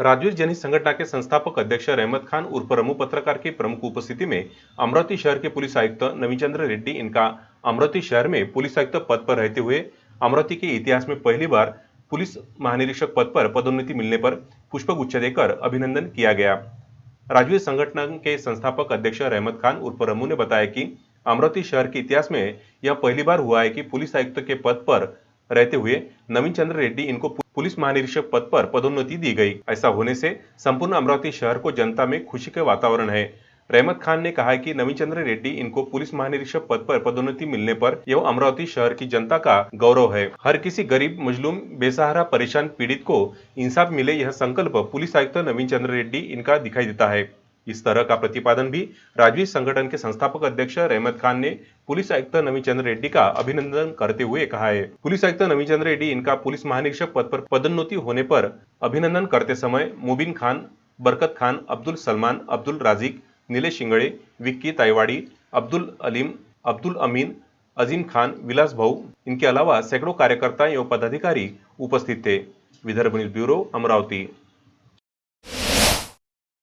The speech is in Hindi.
राजवीर जैनी संगठन के संस्थापक अध्यक्ष रहमत खान उर्फ़ रमू पत्रकार की प्रमुख उपस्थिति में अमरावती शहर के पुलिस आयुक्त नवीचंद्र रेड्डी इनका अमरावती शहर में पुलिस आयुक्त पद पर रहते हुए अमरावती के इतिहास में पहली बार पुलिस महानिरीक्षक पद पर पदोन्नति मिलने पर पुष्पगुच्छ देकर अभिनंदन किया गया। राजवीर संगठन के संस्थापक अध्यक्ष रहमत खान उर्फ़ रमू ने बताया कि अमरावती शहर के इतिहास में यह पहली बार हुआ है कि पुलिस आयुक्त के पद पर रहते हुए नवीन चंद्र रेड्डी इनको पुलिस महानिरीक्षक पद पर पदोन्नति दी गई। ऐसा होने से संपूर्ण अमरावती शहर को जनता में खुशी का वातावरण है। रहमत खान ने कहा कि नवीन चंद्र रेड्डी इनको पुलिस महानिरीक्षक पद पर पदोन्नति मिलने पर यह अमरावती शहर की जनता का गौरव है। हर किसी गरीब, मजलूम, बेसहारा, परेशान, पीड़ित को इंसाफ मिले यह संकल्प पुलिस आयुक्त नवीन चंद्र रेड्डी इनका दिखाई देता है। इस तरह का प्रतिपादन भी राजवी संगठन के संस्थापक अध्यक्ष रहमत खान ने पुलिस आयुक्त नवीन चंद्र रेड्डी का अभिनंदन करते हुए कहा है। पुलिस आयुक्त नवीन चंद्र रेड्डी इनका पुलिस महानिरीक्षक पद पर पदोन्नति होने पर अभिनंदन करते समय मुबिन खान, बरकत खान, अब्दुल सलमान, अब्दुल राजिक, नीलेश शिंगड़े, विक्की ताइवाड़ी, अब्दुल अलीम, अब्दुल अमीन, अजीम खान, विलास भाऊ, इनके अलावा सैकड़ों कार्यकर्ता एवं पदाधिकारी उपस्थित थे। Vidarbha news bureau Amravati.